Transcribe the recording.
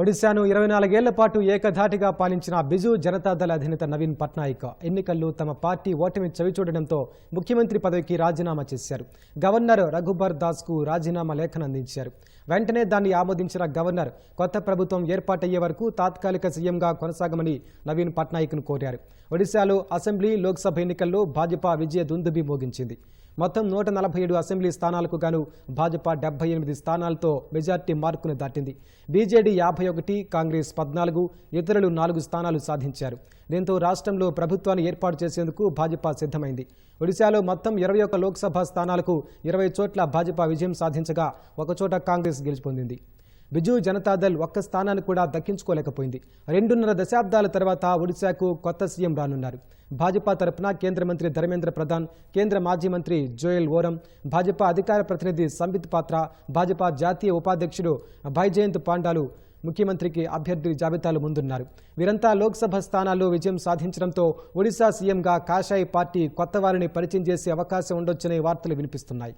ఒడిశాను ఇరవై నాలుగేళ్ళ పాటు ఏకధాటిగా పాలించిన బిజు జనతాదళ అధినేత నవీన్ పట్నాయక్ ఎన్నికల్లో తమ పార్టీ ఓటమి చవిచూడడంతో ముఖ్యమంత్రి పదవికి రాజీనామా చేశారు. గవర్నర్ రఘుబర్ దాస్కు రాజీనామా లేఖను అందించారు వెంటనే దాన్ని ఆమోదించిన గవర్నర్ కొత్త ప్రభుత్వం ఏర్పాటయ్యే వరకు తాత్కాలిక సీఎంగా కొనసాగమని నవీన్ పట్నాయక్ను కోరారు. ఒడిశాలో అసెంబ్లీ లోక్సభ ఎన్నికల్లో భాజపా విజయ దుందుబి మోగించింది. మొత్తం నూట నలభై ఏడు అసెంబ్లీ స్థానాలకు గాను భాజపా డెబ్బై ఎనిమిది స్థానాలతో మెజార్టీ మార్కును దాటింది. బీజేడీ యాభై ఒకటి కాంగ్రెస్ పద్నాలుగు ఇతరులు నాలుగు స్థానాలు సాధించారు. దీంతో రాష్ట్రంలో ప్రభుత్వాన్ని ఏర్పాటు చేసేందుకు భాజపా సిద్ధమైంది. ఒడిశాలో మొత్తం ఇరవై ఒక్క లోక్సభ స్థానాలకు ఇరవై చోట్ల భాజపా విజయం సాధించగా ఒకచోట కాంగ్రెస్ గెలుపొందింది. బిజు జనతాదళ్ ఒక్క స్థానాన్ని కూడా దక్కించుకోలేకపోయింది. రెండున్నర దశాబ్దాల తర్వాత ఒడిశాకు కొత్త సీఎం రానున్నారు. భాజపా తరపున కేంద్ర మంత్రి ధర్మేంద్ర ప్రధాన్ కేంద్ర మాజీ మంత్రి జోయల్ ఓరం భాజపా అధికార ప్రతినిధి సంబిత్ పాత్ర భాజపా జాతీయ ఉపాధ్యక్షుడు భైజయంత్ పాండాలు ముఖ్యమంత్రికి అభ్యర్థి జాబితాలో ముందున్నారు. వీరంతా లోక్సభ స్థానాల్లో విజయం సాధించడంతో ఒడిశా సీఎంగా కాషాయి పార్టీ కొత్త వారిని పరిచయం చేసే అవకాశం ఉండొచ్చనే వార్తలు వినిపిస్తున్నాయి.